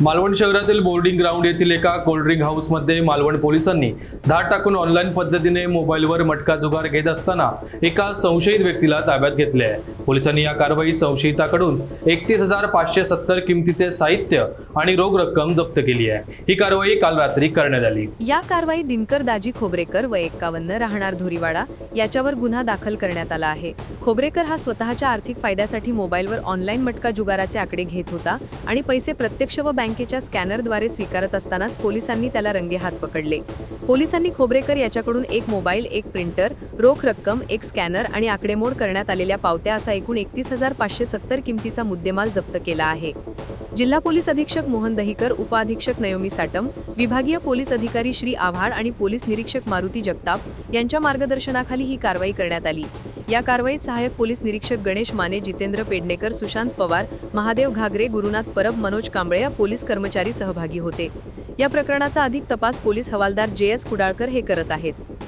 मालवण शहरातील boarding ground येथील एका कोल्ड्रिंक हाऊसमध्ये मालवण पोलिसांनी धाड टाकून ऑनलाईन पद्धतीने मोबाईलवर मटका जुगार घेत असताना एका संशयित व्यक्तीला ताब्यात घेतले आहे. पोलिसांनी या कारवाईत संशयिताकडून एकतीस हजार पाचशे सत्तर किमतीचे साहित्य आणि रोख रक्कम जप्त केली आहे. ही कारवाई काल रात्री करण्यात आली. या कारवाई दिनकर दाजी खोबरेकर व एक्कावन्न राहणार धुरीवाडा याच्यावर गुन्हा दाखल करण्यात आला आहे. खोबरेकर हा स्वतःच्या आर्थिक फायद्यासाठी मोबाईलवर ऑनलाईन मटका जुगाराचे आकडे घेत होता आणि पैसे प्रत्यक्ष व बँकेच्या स्कॅनरद्वारे स्वीकारत असतानाच पोलिसांनी त्याला रंगेहात पकडले. पोलिसांनी खोबरेकर याच्याकडून एक मोबाईल एक प्रिंटर रोख रक्कम एक स्कॅनर आणि आकडेमोड करण्यात आलेल्या पावत्या असा एकूण एकतीस हजार पाचशे सत्तर किमतीचा मुद्देमाल जप्त केला आहे. जिल्हा पोलीस अधीक्षक मोहन दहिकर उपअधीक्षक नयोमी साटम विभागीय पोलीस अधिकारी श्री आव्हाड आणि पोलीस निरीक्षक मारुती जगताप यांच्या मार्गदर्शनाखाली ही कारवाई करण्यात आली. या कारवाईत सहाय्यक पोलीस निरीक्षक गणेश माने जितेंद्र पेडणेकर सुशांत पवार महादेव घागरे गुरुनाथ परब मनोज कांबळे या पोलीस कर्मचारी सहभागी होते. या प्रकरणाचा अधिक तपास पोलीस हवालदार जे एस कुडाळकर हे करत आहेत.